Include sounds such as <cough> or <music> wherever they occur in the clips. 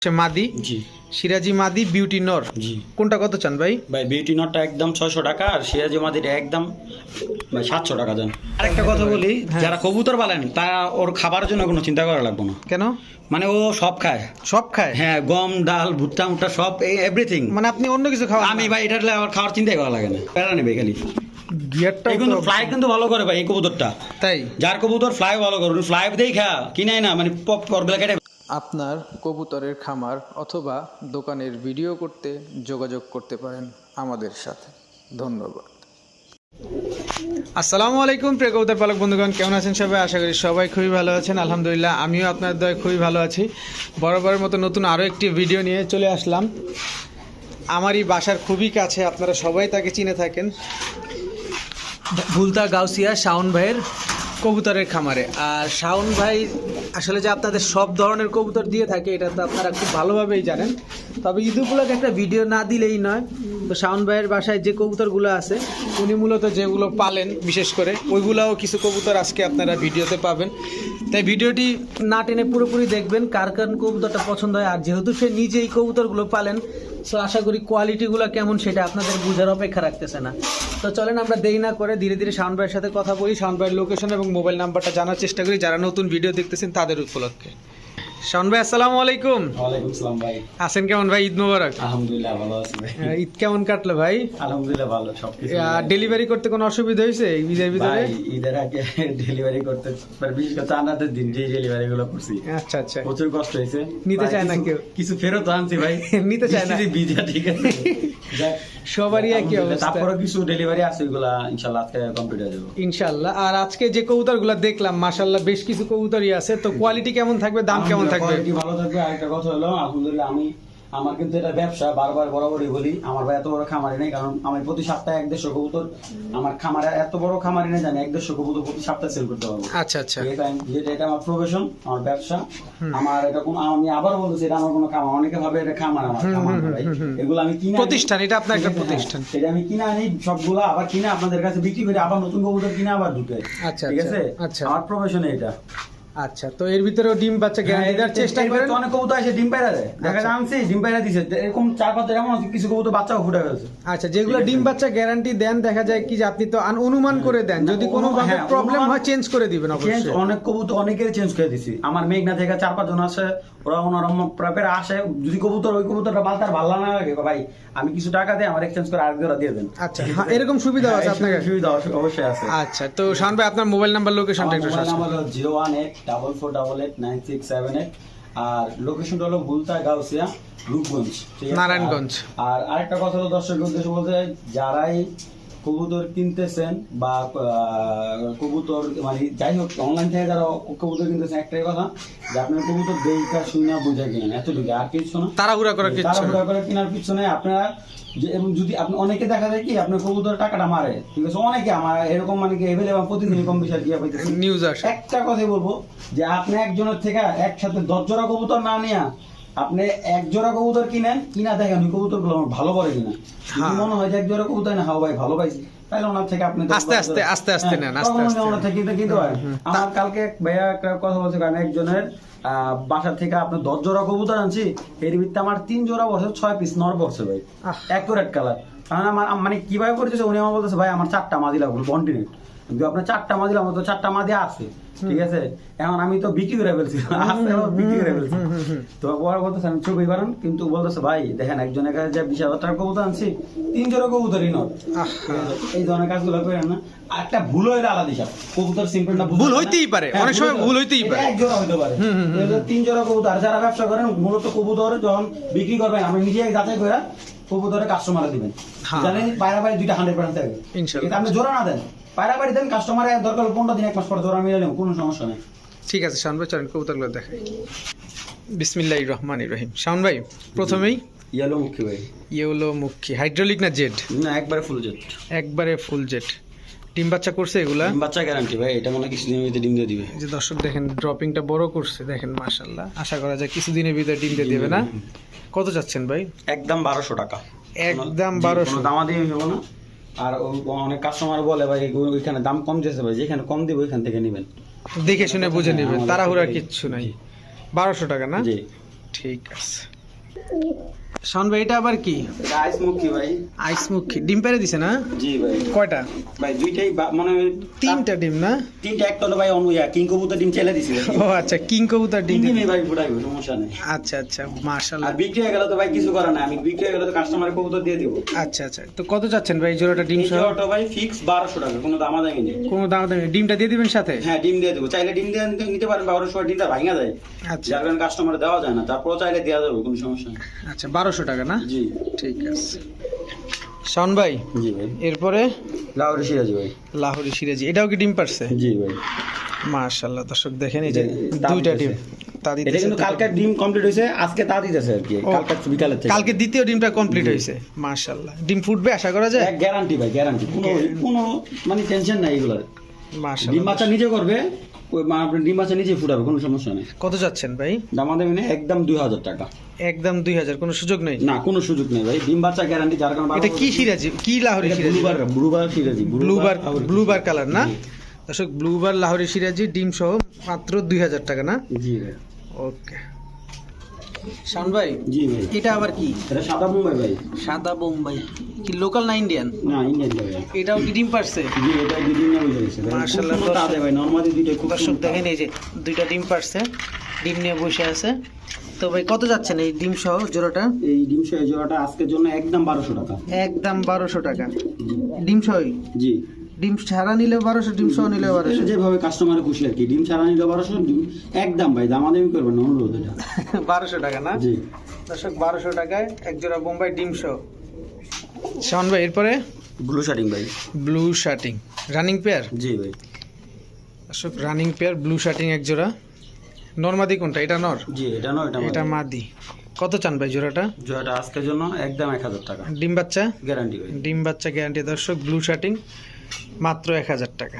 হচ্ছে মাদি জি সিরাজি মাদি বিউটি নর জি কোনটা কত চান ভাই ভাই বিউটি নটটা একদম ছয়শো টাকা আর সিরাজি মাদিটা একদম ভাই সাতশো টাকা দেন আরেকটা কথা বলি যারা কবুতর পালেন তারা ওর খাবারের জন্য কোনো চিন্তা করা লাগবে না কেন মানে ও সব খায় সব খায় হ্যাঁ গম ডাল ভুট্টা মুট্টা সব এভরিথিং মানে আপনি অন্য কিছু খাওয়া আমি ভাই এটা আমার খাওয়ার চিন্তাই করা লাগে না প্যারা নেবে খালি গিয়ারটা কিন্তু ফ্লাই কিন্তু ভালো করে ভাই এই কবুতরটা তাই যার কবুতর ফ্লাই ভালো করে ফ্লাই দেই খা কিনাই না মানে পপ করবে কেটে আপনার কবুতরের খামার অথবা দোকানের ভিডিও করতে যোগাযোগ করতে পারেন আমাদের সাথে। ধন্যবাদ। আসসালামু আলাইকুম প্রিয় কবুতর পালক বন্ধুগণ, কেমন আছেন সবাই? আশা করি সবাই খুবই ভালো আছেন। আলহামদুলিল্লাহ, আমিও আপনার দয় খুবই ভালো আছি। বরাবরের মতো নতুন আরও একটি ভিডিও নিয়ে চলে আসলাম। আমারই বাসার খুবই কাছে, আপনারা সবাই তাকে চিনে থাকেন। ভুলতা গাউসিয়া শাওন ভাইয়ের কবুতরের খামারে। আর শাওন ভাই আসলে যে আপনাদের সব ধরনের কবুতর দিয়ে থাকে, এটা তো আপনারা খুব ভালোভাবেই জানেন। তবে ঈদ উপলক্ষে একটা ভিডিও না দিলেই নয়। তো শাওন ভাইয়ের বাসায় যে কবুতরগুলো আছে, উনি মূলত যেগুলো পালেন, বিশেষ করে, ওইগুলাও কিছু কবুতর আজকে আপনারা ভিডিওতে পাবেন। তাই ভিডিওটি না টেনে পুরোপুরি দেখবেন, কার কার কবুতরটা পছন্দ হয়। আর যেহেতু সে নিজেই কবুতরগুলো পালেন সো আশা করি কোয়ালিটিগুলো কেমন সেটা আপনাদের বোঝার অপেক্ষা রাখতেছে না। তো চলেন আমরা দেরি না করে ধীরে ধীরে সাউন্ড ভাইয়ের সাথে কথা বলি। সাউন্ড ভাইয়ের লোকেশন এবং মোবাইল নাম্বারটা জানার চেষ্টা করি। যারা নতুন ভিডিও দেখতেছেন তাদের উপলক্ষে। শাওন ভাই আসসালামু আলাইকুম। ওয়ালাইকুম সালাম ভাই। আছেন কেমন ভাই? ঈদ মোবারক। আলহামদুলিল্লাহ ভালো আছি ভাই। ঈদ কেমন কাটলো ভাই? আলহামদুলিল্লাহ ভালো সবকিছু ডেলিভারি করতে কোনো অসুবিধা হয়েছে ঈদের ভিতরে? ভাই ঈদের আগে <laughs> ডেলিভারি করতে মানে বিশেষ করে চান্দাদের দিন যে ডেলিভারি গুলো করছি। আচ্ছা আচ্ছা। প্রচুর কষ্ট হয়েছে। নিতে চায় না কেউ। কিছু ফেরত আনছি ভাই। <laughs> নিতে চায় না। ভিজা ঠিক আছে। <laughs> সবারই একই অবস্থা। তারপরে কিছু ডেলিভারি আছে ওইগুলা ইনশাআল্লাহ আজকে কমপ্লিট হয়ে যাবে। ইনশাল্লাহ আর আজকে যে কবুতরগুলো দেখলাম মাশাল্লাহ বেশ কিছু কবুতরই আছে। তো কোয়ালিটি কেমন থাকবে দাম কেমন থাকবে? ভালো থাকবে। আরেকটা কথা হলো আলহামদুলিল্লাহ আমি আমার কিন্তু এটা ব্যবসা বারবার বরাবরই বলি আমার ভাই এত বড় খামারি নেই কারণ আমি প্রতি সপ্তাহে এক দেড়শো কবুতর আমার খামারে এত বড় খামারি নেই জানি এক দেড়শো কবুতর প্রতি সপ্তাহে সেল করতে পারব। আচ্ছা আচ্ছা। এটা যেটা এটা আমার প্রফেশন আমার ব্যবসা। আমার এটা কোনো আমি আবার বলতেছি এটা আমার কোনো খামার অনেকে ভাবে এটা খামার আমার খামার ভাই। এগুলো আমি কিনা প্রতিষ্ঠান, এটা আপনার একটা প্রতিষ্ঠান। এটা আমি কিনা আনি সবগুলো আবার কিনে আপনাদের কাছে বিক্রি করে আবার নতুন কবুতর কিনে আবার ঢুকে আচ্ছা, ঠিক আচ্ছা, আছে? আচ্ছা। আমার প্রফেশন এটা। আচ্ছা তো এর ভিতরেও ডিম বাচ্চা গ্যারান্টি দেওয়ার চেষ্টা করে করেন। অনেক কবুতর আছে ডিম পায়রা দেয়। দেখা যায় আনছি ডিম পায়রা দিছে। এরকম চার পাঁচটা যেমন কিছু কবুতর বাচ্চা ফুটে গেছে। আচ্ছা যেগুলো ডিম বাচ্চা গ্যারান্টি দেন দেখা যায় কি আপনি তো অনুমান করে দেন। যদি কোনো ভাবে প্রবলেম হয় চেঞ্জ করে দিবেন অবশ্যই। অনেক কবুতর অনেকের চেঞ্জ করে দিছি। আমার মেঘনা থেকে চার পাঁচজন আসে ওরা ওনারম প্রাপের আসে যদি কবুতর ওই কবুতরটা বালতার ভালো না লাগে ভাই আমি কিছু টাকা দিয়ে আমার এক্সচেঞ্জ করে আরেক দিয়ে দেন। আচ্ছা হ্যাঁ, এরকম সুবিধা আছে হ্যাঁ, আপনার সুবিধা অবশ্যই আছে। আচ্ছা তো শান ভাই আপনার মোবাইল নাম্বার লোকেশনটা একটু search zero one eight double four double eight nine six seven eight. আর লোকেশনটা হলো ভুলতা গাউসিয়া রূপগঞ্জ। নারায়ণগঞ্জ। আর আরেকটা কথা হলো দর্শক উদ্দেশ্য বলতে যারাই কবুতর কিনতেছেন বা কবুতর মানে যাই হোক অনলাইন থেকে যারা কবুতর কিনতেছেন একটাই কথা যে আপনার কবুতর দেখা শুনে বুঝে কিনেন এতটুকু আর কিছু না। তাড়াহুড়া করার। তাড়াহুড়া করে কেনার পিছনে আপনারা যে এবং যদি আপনি অনেকে দেখা যায় কি আপনার কবুতর টাকাটা মারে ঠিক আছে? অনেকে আমার এরকম মানে কি এভেলেবল প্রতিদিন কম বিষয় দিয়ে পাইতেছে। নিউজ আসে। একটা কথাই বলব যে আপনি একজনের থেকে একসাথে দশ জোড়া কবুতর না নিয়ে আপনি এক জোড়া কবুতর কিনেন কিনা দেখেন ওই কবুতরগুলো আমার ভালো করে কিনা। হ্যাঁ। মনে হয় যে এক জোড়া কবুতর না হাও ভাই ভালো পাইছি। তাহলে ওনার থেকে আপনি আস্তে আস্তে, আস্তে আস্তে হ্যাঁ, নেন, আস্তে আস্তে। ওনার থেকে কিনতে কিনতে পারেন আমার কালকে এক ভাইয়া একটা কথা বলছে একজনের আহ, বাসা থেকে আপনার দশ জোড়া কবুতর আনছি এর ভিত্তিতে আমার তিন জোড়া বছর ছয় পিস নর বছর ভাই। অ্যাকুরেট কালার কারণ আমার মানে কীভাবে করতেছে উনি আমার বলতেছে ভাই আমার চারটা মাদি লাগবে কন্টিনিউ কিন্তু আপনার চারটা মাদি লাগবে তো চারটা মাদি আছে। ঠিক আছে? এখন আমি তো বিক্রি করে ফেলছি। বিক্রি করে ফেলছি। তো বলতেছে আমি ছবি কিন্তু বলতেছে ভাই দেখেন একজনের কাছে যে বিশ হাজার টাকার কবুতর আনছি কবুতরই নয়। এই ধরনের কাজগুলো করেন না। একটা ভুল হইলে আলাদা হিসাব। কবুতর সিম্পল না ভুল হইতেই পারে, অনেক সময় ভুল হইতেই পারে। এক জোড়া হইতে পারে। তিন জোড়া কবুতর। যারা ব্যবসা করেন মূলত কবুতর যখন বিক্রি করবেন আমি নিজে যাচাই করে কবুতরে কাস্টমার দিবেন। হ্যাঁ। জানেন পায়রা বাড়ি দুইটা হান্ড্রেড পার্সেন্ট থাকবে কিন্তু আপনি জোড়া না দেন। পায়রা বাড়ি দেন কাস্টমারে দরকার পনেরো দিন এক মাস পরে জোড়া মিলে নেব কোনো সমস্যা নেই। ঠিক আছে শাওন ভাই চলেন কবুতরগুলো দেখাই। বিসমিল্লাহ রহমান রহিম। শাওন ভাই প্রথমেই ইয়েলো মুখী ভাই। ইয়েলো মুখী। হাইড্রোলিক না জেড না একবারে ফুল জেট একবারে ফুল জেড ডিম বাচ্চা করছে এগুলা? বাচ্চা গ্যারান্টি ভাই এটা মনে কিছুদিনের ভিতরে ডিম দিয়ে দিবে। যে দর্শক দেখেন ড্রপিংটা বড় করছে দেখেন মাশাল্লাহ আশা করা যায় কিছুদিনের ভিতরে ডিম দিয়ে দেবে না। কত চাচ্ছেন ভাই? একদম বারোশো টাকা। একদম জি, 1200 কোনো দামা দিয়ে না। আর অনেক কাস্টমার বলে ভাই ওইখানে দাম কম যেছে ভাই যেখানে কম দিব ওইখান থেকে নেবেন। দেখে শুনে বুঝে নেবেন তাড়াহুড়ার তাড়াহুড়া কিচ্ছু নাই। বারোশো টাকা না? জি। ঠিক আছে। শাওন ভাই এটা আবার কি? রাইস মুখী ভাই। আইস মুখী। ডিম পেরে দিছে না? জি ভাই। কয়টা? ভাই দুইটাই মানে তিনটা ডিম না? তিনটা একটা হলো ভাই অনুয়া কিং কবুতর ডিম চেলে দিছি। ও আচ্ছা কিং কবুতর ডিম তিন ভাই ফুটাইবো সমস্যা নেই। আচ্ছা আচ্ছা মাশাআল্লাহ আর বিক্রি হয়ে গেলে তো ভাই কিছু করে না আমি বিক্রি হয়ে গেলে তো কাস্টমারের কবুতর দিয়ে দিব। আচ্ছা আচ্ছা তো কত চাচ্ছেন ভাই জোড়াটা ডিম সহ? জোড়াটা ভাই ফিক্স বারোশো টাকা কোনো দামা দামি নেই। কোনো দাম দাম। ডিমটা দিয়ে দিবেন সাথে? হ্যাঁ ডিম দিয়ে দেবো। চাইলে ডিম দিয়ে নিতে- পারেন বারোশো সময় ডিমটা ভাঙা যায়। আচ্ছা। যার কারণে কাস্টমার দেওয়া যায় না তারপর চাইলে দেওয়া যাবে কোনো সমস্যা নেই। আচ্ছা বারোশো টাকা না? জি। ঠিক আছে। শাওন ভাই জি ভাই। এরপরে? লাউরি সিরাজি ভাই। লাহোরি সিরাজি এটাও কি ডিম পারছে? জি ভাই। মাশাআল্লাহ দর্শক দেখেন এই যে দুইটা ডিম তা এটা কিন্তু কালকে ডিম। কমপ্লিট আজকে তা দিতেছে আর কি। কালকে দ্বিতীয় ডিমটা কমপ্লিট মাশাআল্লাহ। ডিম ফুটবে আশা করা যায়? গ্যারান্টি ভাই গ্যারান্টি কোনো কোনো মানে টেনশন নাই এগুলোর। ডিম বাচ্চা নিজে করবে ওই মা আপনার ডিম ফুটাবে কোনো সমস্যা নেই। কত যাচ্ছেন ভাই? একদম দুই হাজার টাকা। একদম দুই হাজার কোনো সুযোগ নেই? না কোনো সুযোগ নেই ভাই। ডিম বাচ্চা গ্যারান্টি যার কারণে এটা কি সিরাজি? কি লাহোরি সিরাজি? ব্লুবার ব্লুবার সিরাজি ব্লুবার ব্লুবার কালার না? দর্শক ব্লুবার লাহোরি সিরাজি ডিম সহ মাত্র দুই হাজার টাকা না? জি ওকে শান ভাই জি ভাই। এটা আবার কি? এটা সাদা মুম্বাই ভাই। সাদা বোম্বাই। কি লোকাল না ইন্ডিয়ান না ইন্ডিয়ান ভাই। এটাও কি ডিম পারছে? জি এটা না গেছে ভাই। মাশাআল্লাহ, সুন্দর ভাই নরমালি দুইটা খুব দর্শক দেখেন এই যে দুইটা ডিম পারছে ডিম নিয়ে বসে আছে। তো ভাই কত যাচ্ছেন এই ডিম সহ জোড়াটা? এই ডিম সহ জোড়াটা আজকের জন্য একদম বারোশো টাকা। একদম বারোশো টাকা। ডিম সহ জি। ডিম ছাড়া নিলে বারোশো ডিম সহ নিলে বারোশো। যেভাবে কাস্টমারের খুশি আর কি ডিম ছাড়া নিলে বারোশো ডিম একদম ভাই দামাদামি করবেন না অনুরোধ এটা। <laughs> বারোশো টাকা না? জি। দর্শক বারোশো টাকায় এক জোড়া বোম্বাই ডিম সহ। শাওন ভাই এরপরে? ব্লু শার্টিং ভাই। ব্লু শার্টিং রানিং পেয়ার জি ভাই। দর্শক রানিং পেয়ার ব্লু শার্টিং এক জোড়া নর্মাদি কোনটা? এটা নর? জি এটা নয় এটা এটা মাদি। কত চান ভাই জোড়াটা? জোড়াটা আজকের জন্য একদম এক হাজার টাকা। ডিম বাচ্চা? গ্যারান্টি ডিম বাচ্চা গ্যারান্টি দর্শক ব্লু শার্টিং মাত্র এক হাজার টাকা।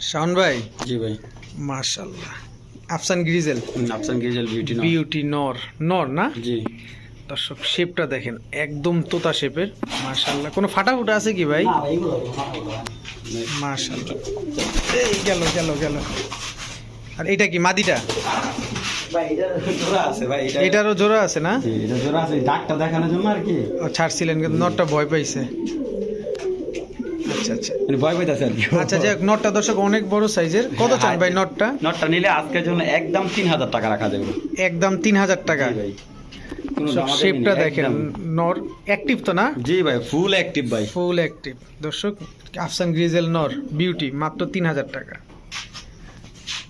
শাওন ভাই? জি ভাই। মার্শাল্লাহ আফসান গ্রিজেল। আফসান গেজেল বিউটি নয় বিউটি নর নর না? জি। দর্শক শেপটা দেখেন একদম তোতা শেপের মার্শাল্লাহ কোনো ফাটা ফুটা আছে কি ভাই। মার্শাল্লাহ এই গেল গেল গেল। আর এটা কি মাদিটা? ভাই, আছে ভাই, এটা- এটারও জোড়া আছে না? জোড়া আছে, ডাকটা দেখানোর জন্য আর কি। ও, ছাড়ছিলেন কিন্তু নটটা ভয় পাইছে। আচ্ছা আচ্ছা মানে ভয় পাইতাছে আর কি। আচ্ছা যাই হোক, নটটা দর্শক অনেক বড় সাইজের। কত চান ভাই নটটা? নটটা নিলে আজকের জন্য একদম তিন হাজার টাকা রাখা যাবে। একদম তিন হাজার টাকা। ভাই। শেপটা দেখেন নর অ্যাক্টিভ তো না? জি ভাই ফুল অ্যাক্টিভ ভাই। ফুল অ্যাক্টিভ দর্শক আফসান গ্রিজেল নর বিউটি মাত্র তিন হাজার টাকা।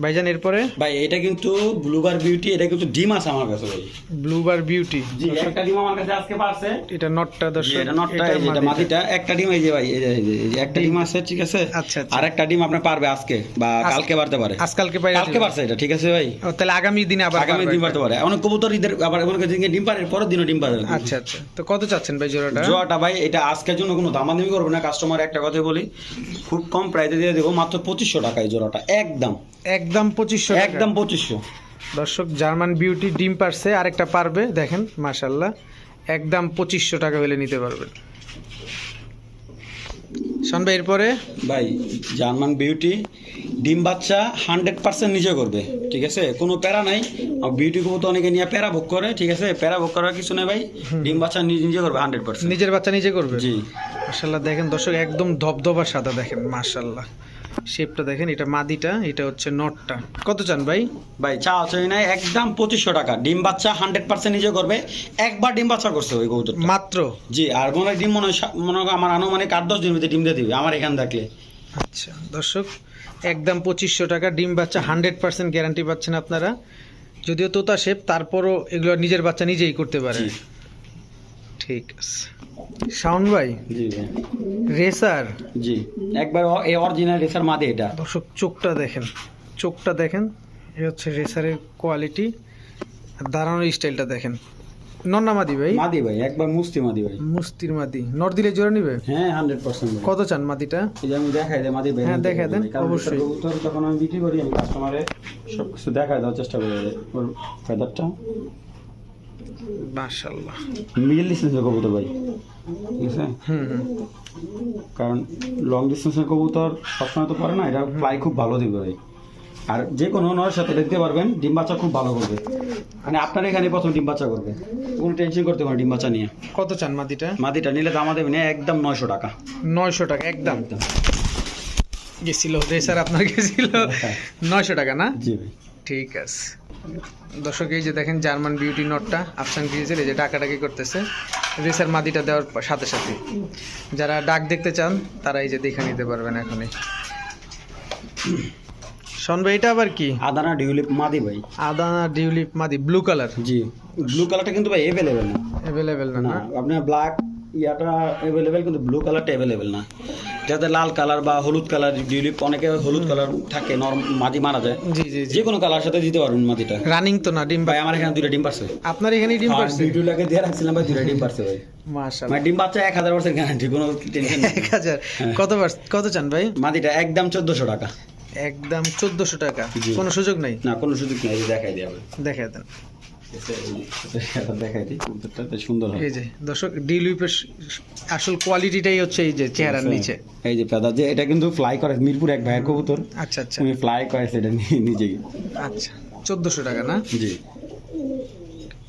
ভাইজান এরপরে? ভাই এটা কিন্তু ব্লুবার বিউটি এটা কিন্তু ডিম আছে আমার কাছে ভাই। ব্লুবার বিউটি জি একটা ডিম আমার কাছে আজকে পারছে। এটা নটটা দর্শক এটা নটটা এটা এই যে মাটিটা। একটা ডিম এই যে ভাই এই যে একটা ডিম। আছে ঠিক আছে? আচ্ছা, আচ্ছা। আর একটা ডিম আপনি পারবে আজকে বা কালকে পারতে পারে। আজকালকে পাই কালকে পারছে এটা ঠিক আছে ভাই? তাহলে আগামী দিনে আবার আগামী একটা। পারতে পারে। অনেক কবুতর ঈদের আবার অনেক দিনকে ডিম পারে পরের দিনও ডিম পারে। আচ্ছা আচ্ছা। তো কত চাচ্ছেন ভাই জোড়াটা? জোয়াটা ভাই এটা আজকের জন্য কোনো দামাদামি করবে না। কাস্টমার একটা কথা বলি খুব কম প্রাইসে দিয়ে দেবো মাত্র পঁচিশশো টাকা এই জোড়াটা একদম। একদম পঁচিশশো একদম পঁচিশশো। দর্শক জার্মান বিউটি ডিম পারছে আরেকটা পারবে দেখেন মাশাল্লাহ একদম পঁচিশশো টাকা হলে নিতে পারবেন শোন ভাই এরপরে? ভাই জার্মান বিউটি ডিম বাচ্চা হান্ড্রেড পার্সেন্ট নিজে করবে ঠিক আছে? কোনো প্যারা নাই। বিউটি কবুতর অনেকে নিয়ে প্যারা ভোগ করে ঠিক আছে? প্যারা ভোগ করার কিছু নেই ভাই। ডিম বাচ্চা নিজে নিজে করবে হান্ড্রেড পার্সেন্ট। নিজের বাচ্চা নিজে করবে? জি। মাশাল্লাহ দেখেন দর্শক একদম ধবধবা সাদা দেখেন মাশাল্লাহ শেপটা দেখেন এটা মাদিটা এটা হচ্ছে নটটা। কত চান ভাই? ভাই চা চাই না একদম পঁচিশশো টাকা। ডিম বাচ্চা হান্ড্রেড পার্সেন্ট নিজে করবে একবার ডিম বাচ্চা করছে ওই কবুতর মাত্র? জি আর মনে ডিম মনে হয় মনে আমার আনুমানিক আট দশ দিন ভিতরে ডিম দিয়ে দিবে আমার এখান থাকলে আচ্ছা দর্শক একদম পঁচিশশো টাকা ডিম বাচ্চা হান্ড্রেড পার্সেন্ট গ্যারান্টি পাচ্ছেন আপনারা। যদিও তোতা শেপ তারপরও এগুলো নিজের বাচ্চা নিজেই করতে পারে। ঠিক। আছে শাওন ভাই জি রেসার? জি একবার এই অরিজিনাল রেসার মাদে এটা। দর্শক চোখটা দেখেন চোখটা দেখেন এ হচ্ছে রেসারের কোয়ালিটি দাঁড়ানোর স্টাইলটা দেখেন। নন্নামাদি ভাই? মাদি ভাই একবার মুস্তি মাদি ভাই। মুস্তির মাদি। নর দিলে জোড়া নিবে? হ্যাঁ হান্ড্রেড পার্সেন্ট কত চান মাদিটা? এই যে আমি দেখাই দেয় মাদি ভাই হ্যাঁ, দেখাই দেন, অবশ্যই। কবুতর যখন আমি বিক্রি করি আমি কাস্টমারে সব কিছু দেখাই দেওয়ার চেষ্টা করি। ওর ফেদারটা মাশাল্লাহ মিডল ডিস্টেন্সের কবুতর ভাই ঠিক আছে? কারণ লং ডিস্টেন্সের কবুতর সবসময় তো পারে না এটা ফ্লাই খুব ভালো দিবে ভাই। আর যে কোনো সাথে দেখতে পারবেন ডিম বাচ্চা খুব ভালো করবে। মানে আপনার এখানে প্রথম ডিম বাচ্চা করবে। কোনো টেনশন করতে পারেন ডিম বাচ্চা নিয়ে। কত চান মাদিটা? মাদিটা নিলে দামা দেবেন একদম নয়শো টাকা। নয়শো টাকা একদম। গেছিল রেসার আপনার গেছিল। নয়শো টাকা না? জি ভাই। ঠিক আছে। দর্শক এই যে দেখেন জার্মান বিউটি নটটা আফসান গ্রিজের এই যে ডাকাডাকি করতেছে। রেসার মাদিটা দেওয়ার সাথে সাথে। যারা ডাক দেখতে চান তারা এই যে দেখে নিতে পারবেন এখনই। শোনবে এটা আবার কি? আদানা ডিউলিপ মাদি ভাই। আদানা ডিউলিপ মাদি ব্লু কালার। জি ব্লু কালারটা কিন্তু ভাই অ্যাভেলেবেল না। অ্যাভেলেবেল না আপনার ব্ল্যাক ইয়াটা অ্যাভেলেবেল কিন্তু ব্লু কালারটা অ্যাভেলেবেল না। যাতে লাল কালার বা হলুদ কালার ডিউলিপ অনেকে হলুদ কালার থাকে নরম মাদি মারা যায় জি জি যে কোনো কালার সাথে দিতে পারবেন মাদিটা রানিং তো না ডিম ভাই আমার এখানে দুইটা ডিম পারছে। আপনার এখানে ডিম পারছে? ভিডিও লাগে দিয়ে রাখছিলাম ভাই দুইটা ডিম পারছে ভাই। মাশাআল্লাহ। মানে ডিম বাচ্চা এক হাজার পার্সেন্ট গ্যারান্টি কোনো টেনশন <laughs> এক হাজার। কত বার- কত চান ভাই? মাদিটা একদম চোদ্দশো টাকা। একদম চোদ্দশো টাকা। কোনো সুযোগ নাই? না কোনো সুযোগ নেই দেখাই দিয়ে দেখে দেন। দেখাই দিই কবুতরটা বেশ সুন্দর হয় এই যে দর্শক আসল কোয়ালিটিটাই হচ্ছে এই যে চেহারার নিচে। এই যে যে এটা কিন্তু ফ্লাই করে মিরপুর এক ভাইয়ের কবুতর। আচ্ছা আচ্ছা। ফ্লাই করে সেটা নি- নিজে আচ্ছা চোদ্দোশো টাকা না? জি।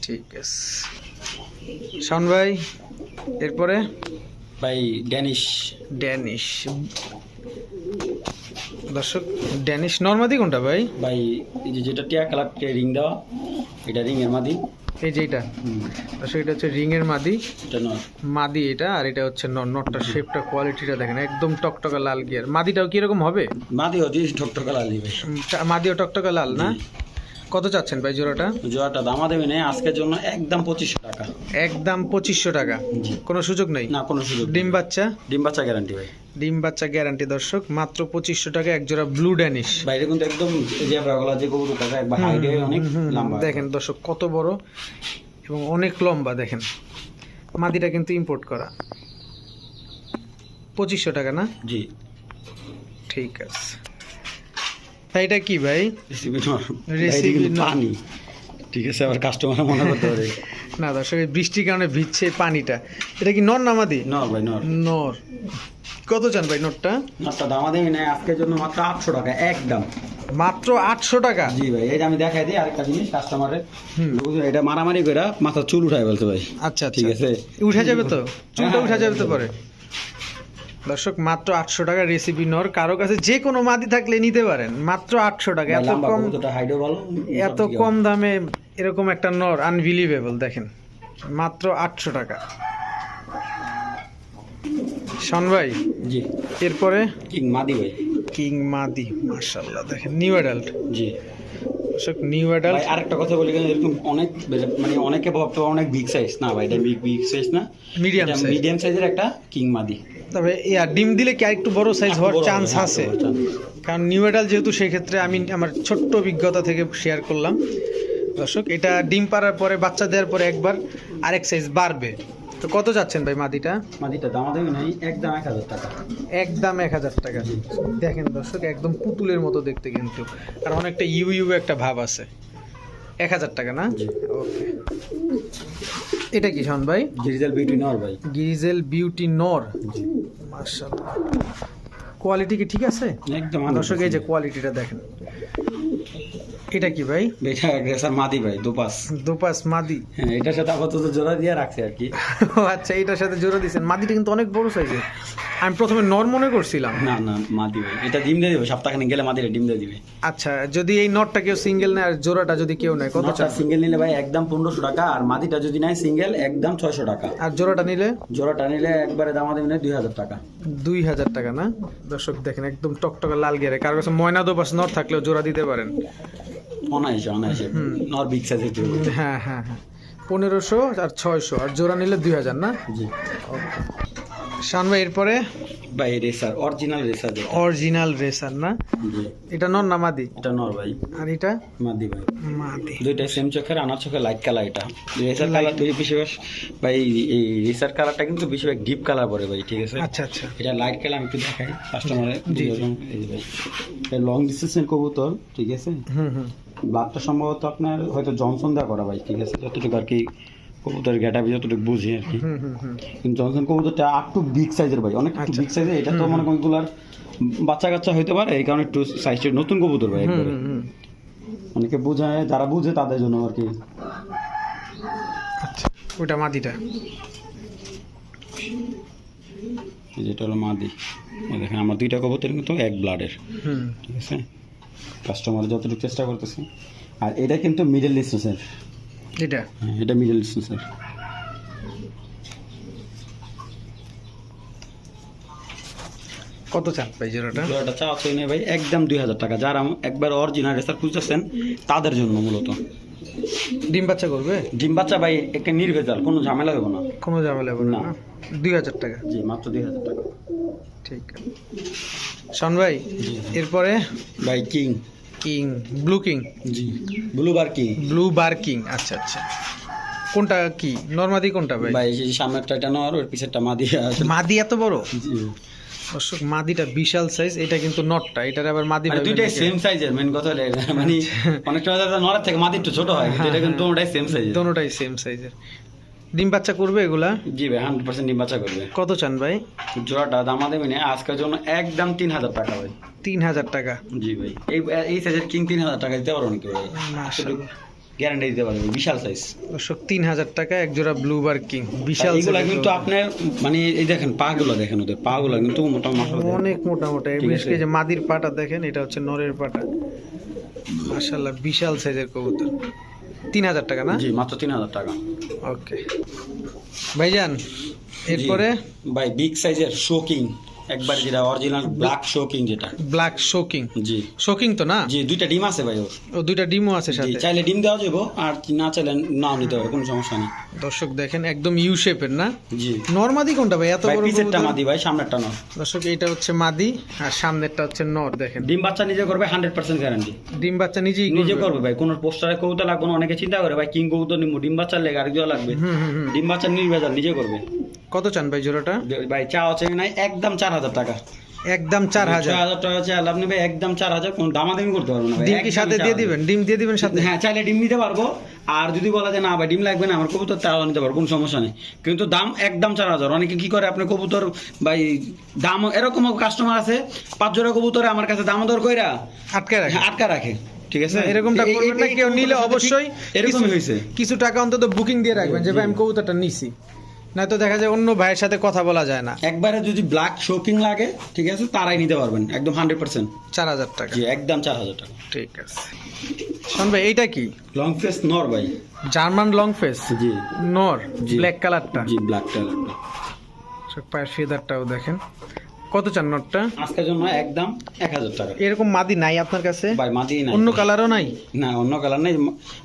ঠিক আছে। শাওন ভাই এরপরে? ভাই ড্যানিশ। ড্যানিশ। দর্শক ড্যানিশ নর্মাদি কোনটা ভাই? ভাই এই যে যেটা টিয়া কালার রিং দেওয়া এটা রিং এর মাদি। এই যে এটা। আসলে এটা হচ্ছে রিং এর মাদি। এটা মাদি এটা আর এটা হচ্ছে নটটা শেপটা কোয়ালিটিটা দেখেন একদম টকটকা লাল গিয়ার মাদিটাও কীরকম হবে? মাদি হচ্ছে টকটকা লাল মাদিও টকটকা লাল না? কত চাচ্ছেন ভাই জোড়াটা? জোড়াটা দামা দেবে না আজকের জন্য একদম পঁচিশশো টাকা। একদম পঁচিশশো টাকা। কোনো সুযোগ নেই? না কোনো সুযোগ ডিম বাচ্চা? ডিম বাচ্চা গ্যারান্টি ভাই। ডিম বাচ্চা গ্যারান্টি দর্শক মাত্র পঁচিশশো টাকা এক জোড়া ব্লু ড্যানিশ বাইরে কিন্তু একদম যে হাইটে অনেক লম্বা। দেখেন দর্শক কত বড় এবং অনেক লম্বা দেখেন। মাদিটা কিন্তু ইম্পোর্ট করা। পঁচিশশো টাকা না? জি। ঠিক আছে। এটা কি ভাই? রেসিপি। পানি। ঠিক আছে আবার কাস্টমার মনে করতে পারে। <laughs> না দর্শক বৃষ্টির কারণে ভিজছে পানিটা। এটা কি নর নামাদি নর ভাই নর। নর। কত চান ভাই নোটটা নরটা দামা দেবে না আজকের জন্য মাত্র আটশো টাকা একদম। মাত্র আটশো টাকা? জি ভাই এই যে আমি দেখাই দিই আরেকটা জিনিস কাস্টমারের এটা মারামারি করে মাথা চুল উঠায় বলতে ভাই। আচ্ছা ঠিক আচ্ছা। আছে? উঠা যাবে তো? চুলটা হ্যাঁ, উঠা যাবে তো উঠে পরে? দর্শক মাত্র আটশো টাকা রেসিপি নর। কারও কাছে যে কোনো মাদি থাকলে নিতে পারেন। মাত্র আটশো টাকা। এত কম এত কম দামে এরকম একটা নর আনবিলিভেবল দেখেন। মাত্র আটশো টাকা। শোন ভাই জি। এরপরে? কিং মাদি ভাই। কিং মাদি মার্শাল্লাহ দেখেন নিউ অ্যাডাল্ট জি। দর্শক নিউ অ্যাডাল্ট ভাই আরেকটা কথা বলি কেন এরকম অনেক মানে অনেকে ভাবতে অনেক বিগ সাইজ না ভাই এটা বিগ বিগ সাইজ না। মিডিয়াম সাইজ মিডিয়াম সাইজের একটা কিং মাদি। তবে ইয়া ডিম দিলে কি আরেকটু বড় সাইজ হওয়ার চান্স হ্যাঁ, আছে? কারণ নিউ এডাল যেহেতু সেই ক্ষেত্রে আমি আমার ছোট্ট অভিজ্ঞতা থেকে শেয়ার করলাম। দর্শক এটা ডিম পাড়ার পরে বাচ্চা দেওয়ার পরে একবার আরেক সাইজ বাড়বে। তো কত যাচ্ছেন ভাই মাদিটা? মাদিটা দামা দেবে নাই একদম এক হাজার টাকা। একদম এক হাজার টাকা। দেখেন দর্শক একদম পুতুলের মতো দেখতে কিন্তু। আর অনেকটা ইউ ইউ একটা ভাব আছে। এক হাজার টাকা না? ওকে এটা কি শোন ভাই? গিরিজেল বিউটি নর ভাই। গিরিজেল বিউটি নর? মার্শাল কোয়ালিটি কি ঠিক আছে? একদম দর্শক এই যে কোয়ালিটিটা দেখেন। এটা কি ভাই? এটা গ্রেসার মাদি ভাই দুপাস দুপাস মাদি। হ্যাঁ এটার সাথে আপাতত জোড়া দিয়ে রাখছে আর কি। ও আচ্ছা এটার সাথে জোড়া দিয়েছেন। মাদিটা কিন্তু অনেক বড় সাইজের আমি প্রথমে নর মনে করছিলাম। না না মাদি ভাই। এটা ডিম দিয়ে দিবে সপ্তাহখানে গেলে মাদিরে ডিম দিয়ে দিবে। আচ্ছা যদি এই নটটা কেউ সিঙ্গেল নেয় আর জোড়াটা যদি কেউ নেয় কত চান সিঙ্গেল নিলে ভাই একদম পনেরোশো টাকা আর মাদিটা যদি নেয় সিঙ্গেল একদম ছয়শো টাকা। আর জোড়াটা নিলে? জোড়াটা নিলে একবারে দামা দেবে দুই হাজার টাকা। দুই হাজার টাকা না? দর্শক দেখেন একদম টকটকে লাল গিয়ারে কারও কাছে ময়না দোপাস নর থাকলেও জোড়া দিতে পারেন। অনায়াসে অনায়াসে নর বিগ সাইজের হ্যাঁ হ্যাঁ হ্যাঁ। পনেরোশো আর ছয়শো আর জোড়া নিলে দুই হাজার না? জি। শান ভাই এরপরে? ভাই racer original racer original racer না? এটা নর না মাদি? এটা নর ভাই। আর এটা? মাদি ভাই। মাদি। দুইটা সেম চোখের আনার চোখে লাইট কালার এটা। রেসার কালার বেশিরভাগ ভাই এই রেসার কালারটা কিন্তু বেশিরভাগ ডিপ কালার পরে ভাই ঠিক আছে? আচ্ছা আচ্ছা। এটা লাইট কালার আমি একটু দেখাই কাস্টমারের জি, ভাই। লং ডিস্টেন্সের কবুতর ঠিক আছে? হুম হুম। ব্লাডটা সম্ভবত আপনার হয়তো জনসন দেওয়া করা ভাই ঠিক আছে? যতটুকু আর কি কবুতরের গেটা যতটুকু বুঝি আর কি। কিন্তু জনসন কবুতরটা একটু বিগ সাইজের ভাই অনেক একটু আচ্ছা। বিগ সাইজের এটা তো মনে করেন এগুলার বাচ্চা কাচ্চা হইতে পারে এই কারণে একটু সাইজটা নতুন কবুতর ভাই একবারে। অনেকে বোঝায় যারা বুঝে তাদের জন্য আর কি। আচ্ছা ওটা মাদিটা এই যেটা হলো মাদি দেখেন আমার দুইটা কবুতর কিন্তু এক ব্লাডের হুম। ঠিক আছে? কাস্টমার যতটুকু চেষ্টা করতেছে। আর এটা কিন্তু মিডল ডিস্টেন্সের এটা? এটা মিডল ডিস্টেন্সের কত চান ভাই জোড়াটা জোড়াটা চাওয়া চাই না ভাই একদম দুই হাজার টাকা। যারা একবার অরিজিনাল রেসার খুঁজতেছেন তাদের জন্য মূলত। ডিম বাচ্চা করবে? ডিম বাচ্চা ভাই একটা নির্ভেজাল কোনো ঝামেলা হবে না। কোনো ঝামেলা হবে না। না। দুই হাজার টাকা? জি মাত্র দুই হাজার টাকা। ঠিক আছে। শোন ভাই এরপরে? ভাই কিং। কিং ব্লু কিং জি blue bar king blue bar king আচ্ছা আচ্ছা। কোনটা কি? নর্মাদি কোনটা ভাই? ভাই এই সামনেরটা এটা নর ওর পিছেরটা মা দিয়ে আছে মাদি এত বড়? জি। দর্শক মাদিটা বিশাল সাইজ এটা কিন্তু নটটা এটার আবার মাদি মানে দুইটাই? সেম সাইজের মেন কথা হলো। মানে অনেকটা নরের থেকে মাদি একটু ছোট হয় এটা কিন্তু ওটাই সেম সাইজের দোনোটাই সেম সাইজের ডিম বাচ্চা করবে এগুলা? জি ভাই হান্ড্রেড পার্সেন্ট ডিম বাচ্চা করবে। কত চান ভাই? জোড়াটা দামা দেবে না আজকের জন্য একদম তিন হাজার টাকা ভাই। তিন হাজার টাকা? জি ভাই এই এই সাইজের কিং তিন হাজার টাকা দিতে পারো নাকি ভাই? মাশাআল্লাহ। গ্যারান্টি দিতে পারবে বিশাল সাইজ দর্শক তিন হাজার টাকা এক জোড়া ব্লু বার কিং বিশাল এগুলা কিন্তু আপনার মানে এই দেখেন পা গুলো দেখেন ওদের পা গুলো কিন্তু মোটা মাসা অনেক মোটা মোটা বিশেষ করে যে মাদির পাটা দেখেন এটা হচ্ছে নরের পাটা। মাশাল্লাহ বিশাল সাইজের কবুতর। তিন হাজার টাকা না? জি মাত্র তিন হাজার টাকা। ওকে। ভাইজান এরপরে? ভাই বিগ সাইজের শোকিং একবার যেটা অরিজিনাল ব্ল্যাক শোকিং যেটা। ব্ল্যাক শোকিং জি। শোকিং তো না? জি দুইটা ডিম আছে ভাই ওর। ও দুইটা ডিমও আছে সাথে? চাইলে ডিম দেওয়া যাব আর না চাইলে নাও নিতে পারবে কোনো সমস্যা নেই। দর্শক দেখেন একদম ইউ শেপের না? জি। নর্মাদি কোনটা ভাই? এত বড় পিছেরটা মাদি ভাই সামনেরটা না দর্শক এটা হচ্ছে মাদি আর সামনেরটা হচ্ছে নর দেখেন। ডিম বাচ্চা নিজে করবে হান্ড্রেড পার্সেন্ট গ্যারান্টি ডিম বাচ্চা নিজেই নিজে করবে। ভাই কোনো পোস্টারে কবুতর লাগবে না অনেকে চিন্তা করে ভাই কিং কবুতর নিবো ডিম বাচ্চার লেগে আরেক জোড়া লাগবে। ডিম বাচ্চা নির্ভেজাল নিজে করবে। কত চান ভাই জোড়াটা? ভাই চা আছে নাই একদম চার হাজার টাকা। একদম চার হাজার। হাজার টাকা চাল আপনি ভাই একদম চার হাজার কোনো দামাদামি করতে পারব না ডিম কি সাথে দিয়ে দিবেন? ডিম দিয়ে দিবেন সাথে? হ্যাঁ চাইলে ডিম নিতে পারব। আর যদি বলা যায় না ভাই ডিম লাগবে না আমার কবুতর তাও নিতে পারব কোনো সমস্যা নেই। কিন্তু দাম একদম চার হাজার। অনেকে কি করে আপনার কবুতর ভাই দাম এরকম কাস্টমার আছে পাঁচ জোড়া কবুতরে আমার কাছে দাম দর কইরা আটকে রাখেন হ্যাঁ, আটকা রাখে ঠিক আছে? এরকমটা করবেন না কেউ নিলে অবশ্যই এরকমই হয়েছে কিছু টাকা অন্তত বুকিং দিয়ে রাখবেন যে ভাই আমি কবুতরটা নিছি। না তো দেখা যায় অন্য ভাইয়ের সাথে কথা বলা যায় না। একবারে যদি ব্ল্যাক শোকিং লাগে ঠিক আছে তারাই নিতে পারবেন একদম হান্ড্রেড পার্সেন্ট চার হাজার টাকা। জি একদম চার হাজার টাকা। ঠিক আছে। শোন ভাই এইটা কি? লং ফেস নর ভাই। জার্মান লং ফেস জি। নর জি। ব্ল্যাক কালারটা জি ব্ল্যাক কালারটা পায়ের ফেদারটাও দেখেন। কত চান নটটা আজকের জন্য একদম এক হাজার টাকা। এরকম মাদি নাই আপনার কাছে? ভাই মাদি নাই। অন্য কালারও নাই? না অন্য কালার নেই।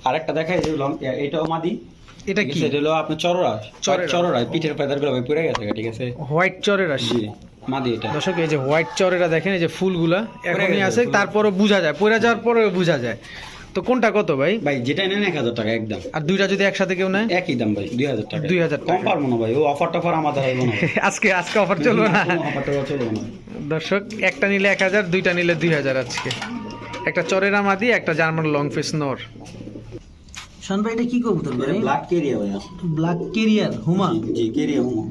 আরেকটা দেখাই যে লং এটাও মাদি। এটা কি? এটা হলো আপনার চররা চররা। চররা পিঠের পেদারগুলো ভাই পুড়ে গেছে ঠিক আছে? হোয়াইট চরের জি মাদি এটা। দর্শক এই যে হোয়াইট চরেরা দেখেন এই যে ফুলগুলা এখনই আছে ফুল। তারপরও বোঝা যায় পড়ে যাওয়ার পরেও বোঝা যায়। তো কোনটা কত ভাই? ভাই যেটা নেন এক হাজার টাকা একদম। আর দুইটা যদি একসাথে কেউ নেয়? একই দাম ভাই দুই হাজার টাকা। 2000 কম টাকা। পারব না ভাই ও অফার টফার আমাদের আইব না <laughs> আজকে আজকে অফার চলবে না। অফার টফার চলবে না। দর্শক একটা নিলে এক হাজার দুইটা নিলে দুই হাজার আজকে। একটা চরেরা মাদি একটা জার্মান লং ফেস নর। শান ভাই এটা কি কবুতর ভাই? ব্ল্যাক ভাই। ব্ল্যাক কেরিয়ার হুমা। জি, হুম।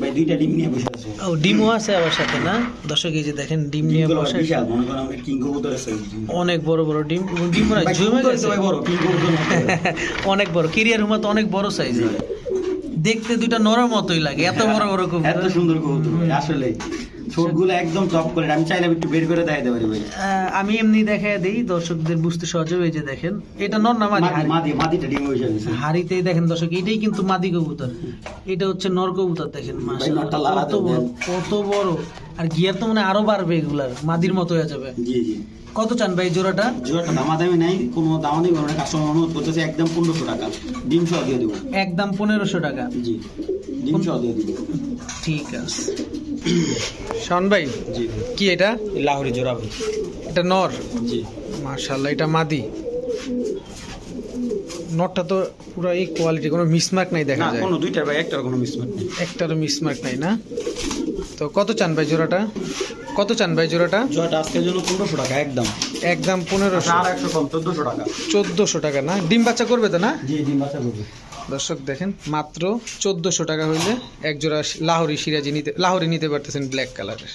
ভাই দুইটা ডিম নিয়ে বসে আছে। ও ডিমও আছে আবার সাথে না? দর্শক এই যে দেখেন ডিম নিয়ে বসে বিশাল মনে করেন আমরা কিং কবুতর আছে। অনেক বড় বড় ডিম ডিম ভাই জমে গেছে। ভাই বড় কিং কবুতর <laughs> অনেক বড় কেরিয়ার হুমা তো অনেক বড় সাইজ দেখতে দুইটা নরম মতোই লাগে এত বড় বড় এত সুন্দর কবুতর আসলে ছোটগুলো একদম টপ করে আমি চাইলে একটু বের করে দেখাইতে পারি ভাই। আমি এমনি দেখাই দিই দর্শকদের বুঝতে সহজ হবে যে দেখেন। এটা নর না মাদি? মাদি মাদি মাদিটা ডিম হয়ে যাবে। হাড়িতেই দেখেন দর্শক এটাই কিন্তু মাদি কবুতর। এটা হচ্ছে নর কবুতর দেখেন মাশাআল্লাহ, কত বড় কত বড়। আর গিয়ার তো মানে আরও বাড়বে এগুলার মাদির মতো হয়ে যাবে। জি জি। কত চান ভাই জোড়াটা? জোড়াটা দামাদামি নাই কোনো দামাদামি কোনো না কাস্টমার অনুরোধ করতেছে একদম পনেরোশো টাকা। ডিম সহ দিয়ে দেবো। একদম পনেরোশো টাকা। জি ডিম সহ দিয়ে দিব। ঠিক আছে। শন ভাই? জি। কি এটা? লাহোরি জোড়া ভাই। এটা নর? জি। মার্শাল্লাহ এটা মাদি। নটটা তো পুরো এই কোয়ালিটি কোনো মিসমার্ক নাই দেখা যায়। কোনো দুইটার ভাই একটার কোনো মিসমার্ক নেই। একটারও মিসমার্ক নাই না? তো কত চান ভাই জোড়াটা? কত চান ভাই জোড়াটা? জয়টা আজকের জন্য পনেরোশো টাকা একদম। একদম পনেরোশো। আর একশো কম চোদ্দশো টাকা। চোদ্দোশো টাকা না? ডিম বাচ্চা করবে তো না? জি ডিম বাচ্চা করবে। দর্শক দেখেন মাত্র চোদ্দোশো টাকা হইলে এক জোড়া লাহোরি সিরাজি নিতে লাহোরি নিতে পারতেছেন ব্ল্যাক কালারের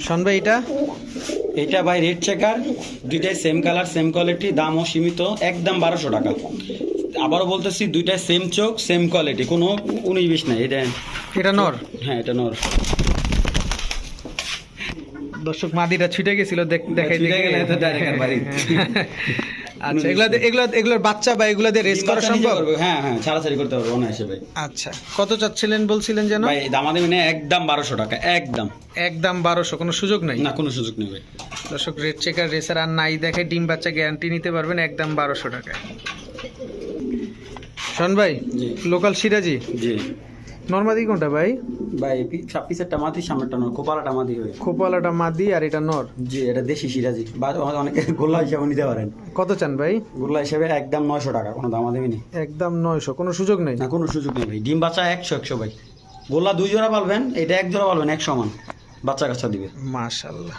শোন ভাই এটা? এটা ভাই রেড চেকার দুইটাই সেম কালার সেম কোয়ালিটি দামও সীমিত একদম বারোশো টাকা। আবারও বলতেছি দুইটাই সেম চোখ সেম কোয়ালিটি কোনো উনিশ বিশ নাই এটা এটা নর? হ্যাঁ এটা নর। দর্শক মাদিটা ছুটে গেছিল দেখ- দেখাই দেখে। গেলে তো বাড়ি। আচ্ছা এগুলা এগুলা এগুলোর বাচ্চা বা এগুলা দিয়ে রেস করা সম্ভব? হ্যাঁ হ্যাঁ ছাড়াছাড়ি করতে পারব অনায়াসে ভাই। আচ্ছা কত চাচ্ছিলেন বলছিলেন যেন? ভাই দামাদি মানে একদম বারোশো টাকা একদম। একদম বারোশো কোনো সুযোগ নাই? না কোনো সুযোগ নেই ভাই। দর্শক রেড চেকার রেসার আর নাই দেখে ডিম বাচ্চা গ্যারান্টি নিতে পারবেন একদম বারোশো টাকায়। শোন ভাই জি। লোকাল সিরাজি। জি। নর্মাদি কোনটা ভাই? ভাই পিসেরটা মাদি সামনেরটা নয় কোপালাটা মাদি হয় খোপালাটা মাদি আর এটা নর? জি এটা দেশি সিরাজি। বা অনেকে গোল্লা হিসাবে নিতে পারেন। কত চান ভাই? গোল্লা হিসাবে একদম নয়শো টাকা কোনো দামা দেবে নেই। একদম নয়শো কোনো সুযোগ নেই? না কোনো সুযোগ নেই ভাই। ডিম বাচ্চা একশো একশো ভাই। গোল্লা দুই জোড়া পালবেন এটা এক জোড়া পালবেন এক সমান বাচ্চা কাচ্চা দিবে। মাশাল্লাহ।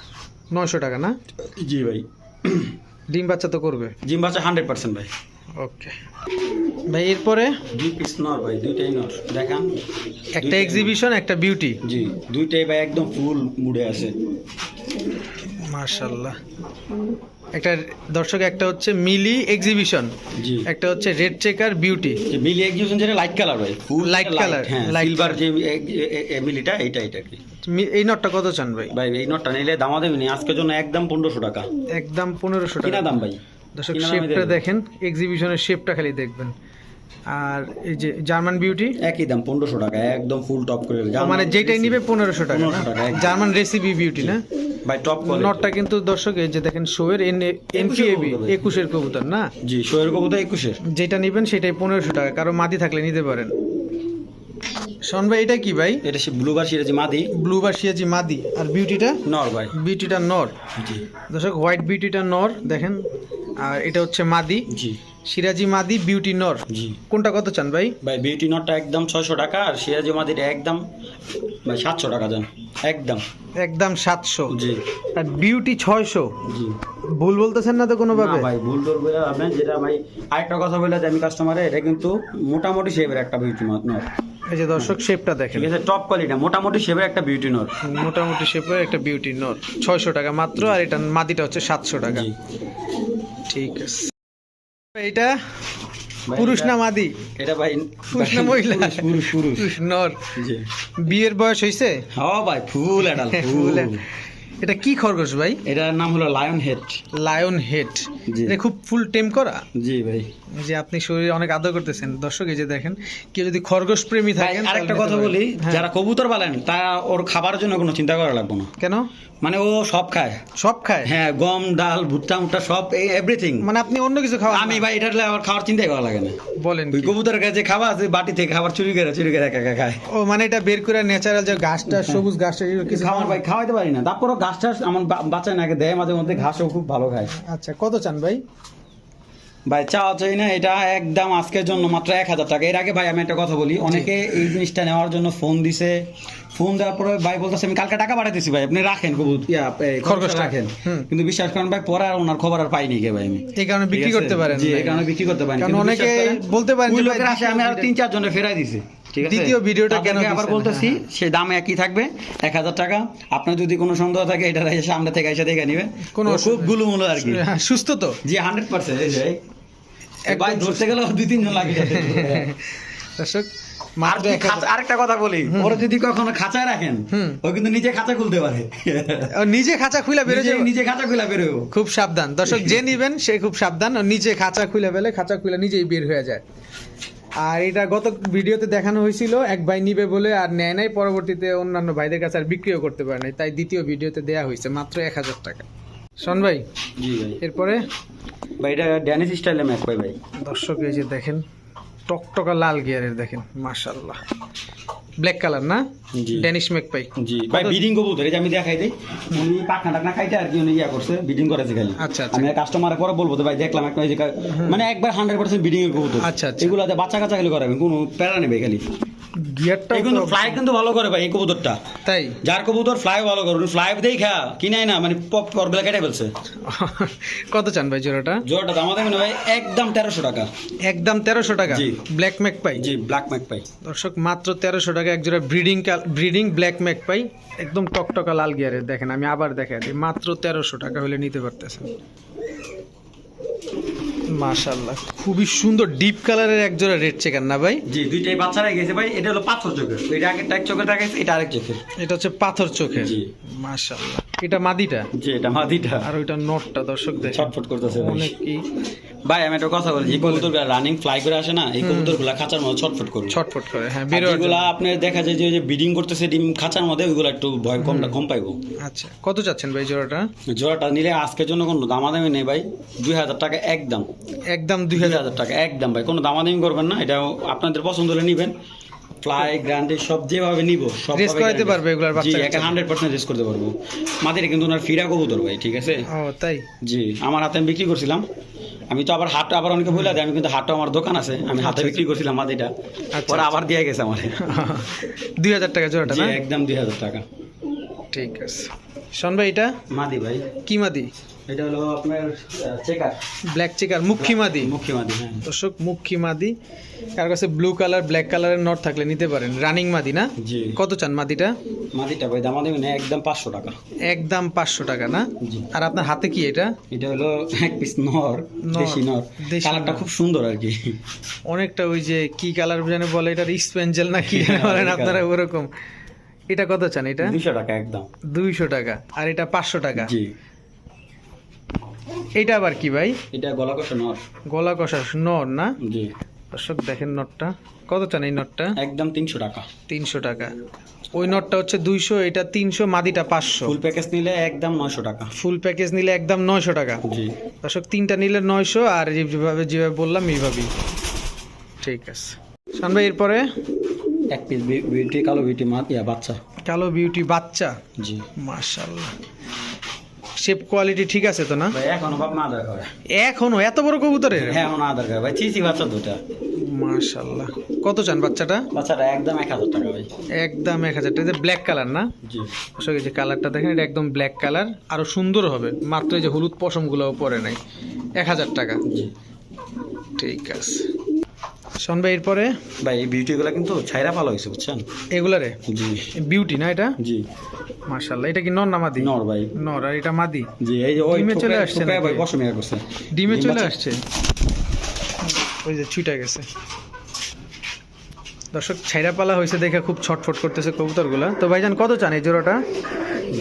নয়শো টাকা না? জি ভাই। ডিম বাচ্চা তো করবে। ডিম বাচ্চা হান্ড্রেড পার্সেন্ট ভাই। ওকে ভাই এরপরে? দুই পিস নর ভাই দুইটাই নর। দেখান। একটা এক্সিবিশন একটা বিউটি জি দুইটাই ভাই একদম ফুল মুডে আছে। মাশাল্লাহ। একটা দর্শক একটা হচ্ছে মিলি এক্সিবিশন জি। একটা হচ্ছে রেড চেকার বিউটি মিলি এক্সিবিশন যেটা লাইট কালার ভাই ফুল Light colour, হ্যাঁ সিলভার যে মিলিটা এইটা এইটা কি। এই নটটা কত চান ভাই? ভাই এই নটটা নিলে দামা দেবেনি আজকের জন্য একদম পনেরোশো টাকা। একদম পনেরোশো টাকা। দাম ভাই? দর্শক শেপটা দেখেন এক্সিবিশনের শেপটা খালি দেখবেন। আর এই যে জার্মান বিউটি একই দাম পনেরোশো টাকা একদম ফুল টপ করে মানে যেটাই নিবে পনেরোশো টাকা না? 1500 টাকা, একদম। জার্মান রেসিপি বিউটি না? ভাই টপ নটটা কিন্তু দর্শক এই যে দেখেন শোয়ের এন কবুতর। একুশের কবুতর না? জি শোয়ের কবুতর একুশের। যেটা নিবেন সেটাই পনেরোশো টাকা কারও মাদি থাকলে নিতে পারেন। শোন ভাই এটা কি ভাই? এটা সে ব্লু বার্সিয়াজি মাদি। ব্লু বার্সিয়াজি মাদি। আর বিউটিটা? নর ভাই। বিউটিটা নর। জি। দর্শক হোয়াইট বিউটিটা নর দেখেন। আর এটা হচ্ছে মাদি। জি। সিরাজি মাদি বিউটি নর। জি। কোনটা কত চান ভাই? ভাই বিউটি নটটা একদম ছয়শো টাকা আর সিরাজি মাদির একদম ভাই সাতশো টাকা যান একদম। একদম সাতশো। জি। আর বিউটি ছয়শো? জি। ভুল বলতেছেন না তো কোনোভাবে? ভাই ভুল বলে আপনি যেটা ভাই আরেকটা কথা বলে আমি কাস্টমারে এটা কিন্তু মোটামুটি শেপের একটা বিউটি নর। এই যে দর্শক শেপটা দেখেন। ঠিক আছে টপ কোয়ালিটি মোটামুটি শেপের একটা বিউটি নর। মোটামুটি শেপের একটা বিউটি নর। ছয়শো টাকা মাত্র আর এটা মাদিটা হচ্ছে সাতশো টাকা। জি। ঠিক আছে। এটা পুরুষ এটা- না মাদি? এটা ভাই পুরুষ না মহিলা? পুরুষ পুরুষ নর। বিয়ের বয়স হইছে? হ্যাঁ ভাই ফুল এডাল <laughs> ফুল ফুল। এটা কি খরগোশ ভাই? এটার নাম হলো লায়ন হেড লায়ন হেড এটা খুব ফুল টেম করা? জি ভাই। যে আপনি শরীরে অনেক আদর করতেছেন দর্শক এই যে দেখেন কেউ যদি খরগোশ প্রেমী থাকেন আরেকটা কথা বলি হ্যাঁ। যারা কবুতর পালেন তারা ওর খাবারের জন্য কোনো চিন্তা করা লাগবে না। কেন? মানে ও সব খায়। সব খায়? হ্যাঁ গম ডাল ভুট্টা মুট্টা সব এভরিথিং মানে আপনি অন্য কিছু খাওয়া আমি ভাই এটা আবার খাওয়ার চিন্তাই করা লাগে না। বলেন ওই কবুতরের কাছে খাওয়া আছে বাটি থেকে খাবার চুরি করে চুরি করে একা একা খায়। ও মানে এটা বের করে ন্যাচারাল যে ঘাসটা সবুজ ঘাসটা কিছু খাওয়ার ভাই খাওয়াইতে পারি না। তারপরও ঘাস টাস আমার বাচ্চা নাকি দেয় মাঝে মধ্যে ঘাসও খুব ভালো খায়। আচ্ছা কত চান ভাই? ভাই চাওয়া চাই না এটা একদম আজকের জন্য মাত্র এক হাজার টাকা। এর আগে ভাই আমি একটা কথা বলি অনেকে এই জিনিসটা নেওয়ার জন্য ফোন দিছে। ফোন দেওয়ার পরে ভাই বলতেছে আমি কালকে টাকা পাঠাইতেছি ভাই আপনি রাখেন। খরগোশটা। রাখেন। কিন্তু বিশ্বাস করেন ভাই পরে আর ওনার খবর আর পাইনি কে ভাই আমি। এই কারণে বিক্রি করতে পারেন এই কারণে বিক্রি করতে পারেন। অনেকে বলতে পারেন আমি আর তিন চার জনের ফেরাই দিছি। ঠিক আছে? দ্বিতীয় ভিডিওটা কেন আবার বলতেছি হ্যাঁ। সে দাম একই থাকবে এক হাজার টাকা। আপনার যদি কোনো সন্দেহ থাকে এটা এসে সামনে থেকে এসে দেখে নিবে। কোনো খুব গুলুমুলো আর কি। হ্যাঁ, সুস্থ তো। জি হান্ড্রেড পার্সেন্ট ভাই ধরতে গেলে দুই তিনজন লাগে। দর্শক আরেকটা কথা বলি ওরা যদি কখনো খাঁচায় রাখেন ও কিন্তু নিজে খাঁচা খুলতে পারে। ও নিজে খাঁচা খুলে বেরো নিজে- নিজে খাঁচা খুলে বেরোয় খুব সাবধান। দর্শক <laughs> যে নিবেন সে খুব সাবধান। ও নিচে খাঁচা খুলে ফেলে খাঁচা খুলে নিজেই বের হয়ে যায়। আর এটা গত ভিডিওতে দেখানো হয়েছিল এক ভাই নিবে বলে আর নেয় নাই পরবর্তীতে অন্যান্য ভাইদের কাছে আর বিক্রিও করতে পারে নাই তাই দ্বিতীয় ভিডিওতে দেয়া হয়েছে মাত্র এক হাজার টাকা। শোন ভাই জি ভাই। এরপরে? ভাই এটা ড্যানিশ স্টাইলে ম্যাক ভাই ভাই? দর্শক এই যে দেখেন টকটকা লাল গিয়ারের দেখেন মাশাল্লাহ ব্ল্যাক কালার না। ড্যানিশ মেকপাই জি। ভাই বিডিং কবুতর এই যে আমি দেখাই দেই উনি পাখনা টাকনা খাইতে আর কি উনি ইয়া করছে বিডিং করেছে খালি। আচ্ছা, আচ্ছা। আমি কাস্টমার পরে বলব তো ভাই দেখলাম একটা মানে একবার হান্ড্রেড পার্সেন্ট বিডিং এর কবুতর। আচ্ছা, আচ্ছা। এগুলাতে বাচ্চা কাচ্চা খালি করাবেন কোনো প্যারা নেবে খালি। গিয়ারটা কিন্তু ফ্লাই কিন্তু ভালো করে ভাই এই কবুতরটা। তাই? যার কবুতর ফ্লাই ভালো করে ফ্লাই দেখা কিনাই না মানে পপ পরগুলা কেটে ফেলছে। <laughs> কত চান ভাই জোড়াটা? জোড়াটা দাম দেবেন ভাই একদম তেরোশো টাকা। একদম তেরোশো টাকা? জি। ব্ল্যাক মেকপাই জি ব্ল্যাক ম্যাক পাই দর্শক মাত্র তেরোশো টাকা এক জোড়া ব্রিডিং ব্রিডিং ব্ল্যাক মেকপাই একদম টকটকা লাল গিয়ারের দেখেন আমি আবার দেখাই দিই মাত্র তেরোশো টাকা হলে নিতে পারতেছেন। মাশাল্লাহ খুবই সুন্দর ডিপ কালারের এক জোড়া রেড চেকার না ভাই? জি দুইটাই বাচ্চারা গেছে ভাই এটা হলো পাথর চোখের। এটা আগেরটা এক চোখে দেখাইছে এটা আরেক চোখের। এটা হচ্ছে পাথর চোখের। জি। মাশাল্লাহ এটা মাদিটা? জি এটা মাদিটা। আর ওইটা নটটা দর্শক দেখেন। ছটফট করতেছে অনেক কি? ভাই আমি একটা কথা বলি যে কবুতর রানিং ফ্লাই করে আসে না এই কবুতরগুলা খাঁচার মধ্যে ছটফট করবে ছটফট করে হ্যাঁ আর বেরোয় যেগুলা আপনার দেখা যায় যে বিডিং করতেছে ডিম খাঁচার মধ্যে ওইগুলো একটু ভয় কমটা কম পাইবো। আচ্ছা কত চাচ্ছেন ভাই জোড়াটা? জোড়াটা নিলে আজকের জন্য কোনো দামাদামি নেই ভাই। দুই হাজার টাকা একদম। একদম দুই হাজার। টাকা একদম ভাই। কোনো দামাদামি করবেন না এটা আপনাদের পছন্দ হলে নিবেন। ফ্লাই গ্রান্ডে সব যেভাবে নিব সব রিস্ক করতে পারবে এগুলার বাচ্চা জি এটা 100% রেস করতে পারব। মাদের কিন্তু ওনার ফিরা কবুতর ভাই ঠিক আছে? ও তাই? জি আমার হাতে আমি বিক্রি করছিলাম। আমি তো আবার হাট আবার অনেকে বলে আমি কিন্তু হাটও আমার দোকান আছে আমি হাতে বিক্রি করছিলাম মাদিটা আচ্ছা, পরে আবার দিয়ে গেছে আমার। দুই হাজার টাকা জোড়াটা না? একদম দুই হাজার টাকা। ঠিক আছে। শোন ভাই এটা? মাদি ভাই। কি মাদি? এটা হলো আপনার চেকার ব্ল্যাক চেকার মুখী মাদি? মুখী মাদি হ্যাঁ। দর্শক মুখী মাদি। কার কাছে ব্লু কালার ব্ল্যাক কালারের নট থাকলে নিতে পারেন। রানিং মাদি না? জি। কত চান মাদিটা? মাদিটা ভাই দামা দেবেন একদম পাঁচশো টাকা। একদম পাঁচশো টাকা না? আর আপনার হাতে কি এটা? এটা হলো এক পিস নর দেশি নর। কালারটা খুব সুন্দর আর কি। অনেকটা ওই যে কি কালার জানে বলে এটা স্পেঞ্জেল না কি বলেন <laughs> আপনারা ওরকম। এটা কত চান এটা? দুইশো টাকা একদম। দুইশো টাকা। আর এটা পাঁচশো টাকা? জি। এটা আবার কি ভাই? এটা গলা কষা নর। গলা কষা নর না? জি। দর্শক দেখেন নটটা। কত চান এই নটটা? একদম তিনশো টাকা। তিনশো টাকা। ওই নটটা হচ্ছে দুইশো এটা তিনশো মাদিটা পাঁচশো। ফুল প্যাকেজ নিলে একদম নয়শো টাকা। ফুল প্যাকেজ নিলে একদম নয়শো টাকা। জি। দর্শক তিনটা নিলে নয়শো আর যেভাবে যেভাবে বললাম এইভাবেই। ঠিক আছে। শান ভাই এরপরে? এক পিস বিউটি কালো বিউটি মা ইয়া বাচ্চা। কালো বিউটি বাচ্চা? জি। মাশাল্লাহ শেপ কোয়ালিটি ঠিক আছে তো না? এখনও বাপ আধার করে। এখনও? এত বড় কবুতরের? হ্যাঁ এখনও আধার করে। ভাই চিচি বাচ্চা দুটা মাশাল্লাহ কত চান বাচ্চাটা? বাচ্চাটা একদম এক হাজার টাকা ভাই। একদম এক হাজার টাকা। ব্ল্যাক কালার না? জি। যে কালারটা দেখেন এটা একদম ব্ল্যাক কালার আরও সুন্দর হবে। মাত্র এই যে হলুদ পশমগুলোও পরে নাই। এক হাজার টাকা। জি। ঠিক আছে। শোন ভাই এরপরে? ভাই এই বিউটিগুলো কিন্তু ছাইরা ভালো হয়েছে বুঝছেন? এগুলারে? জি। বিউটি না এটা? জি। মাশাল্লাহ এটা কি নর না মাদি? নর ভাই। নর আর এটা মাদি? জি এই যে ওই ডিমে চলে আসছে ঠোকরায় ভাই? পশমিয়া করছে। ডিমে চলে আসছে? ওই যে ছুটে গেছে। দর্শক ছাইরা পালা হয়েছে দেখে খুব ছটফট করতেছে কবুতরগুলা। তো ভাইজান কত চান এই জোড়াটা?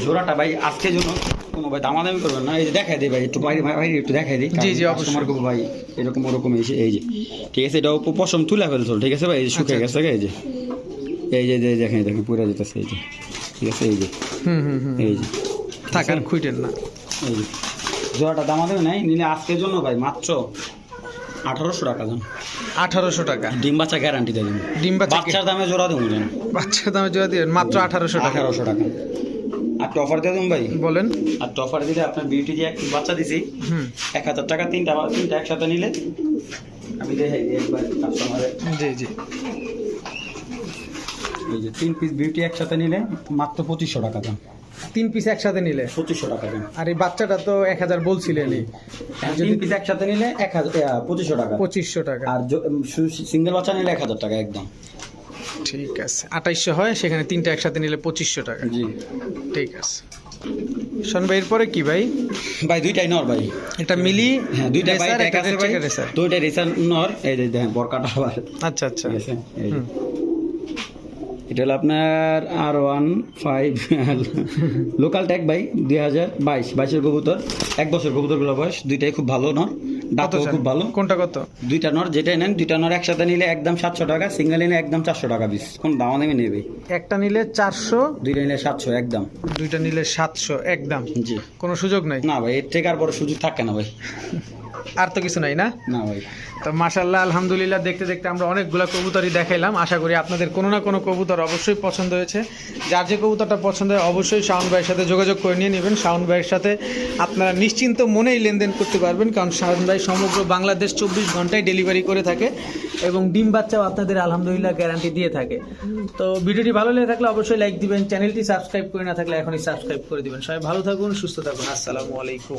জোড়াটা ভাই আজকের জন্য কোনো ভাই দামাদামি করবেন না। এই যে দেখাই দিই ভাই একটু বাইরে বাইরে একটু দেখাই দিই। জি, জি, অবশ্যই। খুব ভাই এরকম ওরকম যে এই যে ঠিক আছে এটা পশম তুলে ফেলছো ঠিক আছে ভাই? এই যে শুকিয়ে আচ্ছা, গেছে এই যে। এই যে যে দেখেন দেখেন পুরা যেতেছে এই যে। ঠিক আছে এই যে। হুম হুম হুম এই যে থাক আর খুঁটেন না। এই যে জোড়াটা দামাদামি নাই নিলে আজকের জন্য ভাই মাত্র আঠারোশো টাকা দাম। আঠারোশো টাকা। ডিম বাচ্চা গ্যারান্টি দেবেন ডিম বাচ্চা বাচ্চার দামে জোড়া দেবো জান বাচ্চার দামে জোড়া দিবেন মাত্র আঠারোশো টাকা। আঠারোশো টাকা। আর অফার দিয়ে দেবো ভাই। বলেন। আর অফার দিলে আপনার বিউটি দিয়ে এক বাচ্চা দিছি। হুম। এক হাজার টাকা তিনটা তিনটা একসাথে নিলে আমি দেখাই দিই একবার কাস্টমারে জি জি। এই যে তিন পিস বিউটি একসাথে নিলে মাত্র পঁচিশশো টাকা দাম। তিন পিস একসাথে নিলে? পঁচিশশো টাকা দাম। আর এই বাচ্চাটা তো এক হাজার বলছিলেনই আর তিন পিস একসাথে নিলে এক হাজার পঁচিশশো টাকা। পঁচিশশো টাকা। আর সিঙ্গেল বাচ্চা নিলে এক হাজার টাকা একদম। ঠিক আছে। আঠাইশশো হয় সেখানে তিনটা একসাথে নিলে পঁচিশশো টাকা। জি। ঠিক আছে। শোন ভাই এরপরে কি ভাই? ভাই দুইটাই নর ভাই। এটা মিলি হ্যাঁ দুইটা ভাই ট্যাগ আছে ভাই দুইটা রেসার নর এই যে দেখেন বরকাটা আবার। আচ্ছা আচ্ছা। এই এটা হলো আপনার R one five local tag ভাই দুই হাজার বাইশ বাইশের কবুতর এক বছর কবুতরগুলো বয়স দুইটাই খুব ভালো নর। দাঁতও খুব ভালো। কোনটা কত? দুইটা নর যেটাই নেন দুইটা নর একসাথে নিলে একদম সাতশো টাকা সিঙ্গেল নিলে একদম চারশো টাকা পিস কোন দাম নেমে নেবে একটা নিলে চারশো দুইটা নিলে সাতশো একদম। দুইটা নিলে সাতশো একদম। জি। কোনো সুযোগ নাই? না ভাই এর থেকে আর বড় সুযোগ থাকে না ভাই। আর তো কিছু নাই না? তো মাশাল্লাহ আলহামদুলিল্লাহ দেখতে দেখতে আমরা অনেকগুলো কবুতরই দেখাইলাম। আশা করি আপনাদের কোনো না কোনো কবুতর অবশ্যই পছন্দ হয়েছে। যার যে কবুতরটা পছন্দ হয় অবশ্যই শাওন ভাইয়ের সাথে যোগাযোগ করে নিয়ে নেবেন। শাওন ভাইয়ের সাথে আপনারা নিশ্চিন্ত মনেই লেনদেন করতে পারবেন কারণ শাওন ভাই সমগ্র বাংলাদেশ চব্বিশ ঘন্টায় ডেলিভারি করে থাকে এবং ডিম বাচ্চাও আপনাদের আলহামদুলিল্লাহ গ্যারান্টি দিয়ে থাকে। তো ভিডিওটি ভালো লেগে থাকলে অবশ্যই লাইক দিবেন চ্যানেলটি সাবস্ক্রাইব করে না থাকলে এখনই সাবস্ক্রাইব করে দিবেন। সবাই ভালো থাকুন সুস্থ থাকুন। আসসালামু আলাইকুম।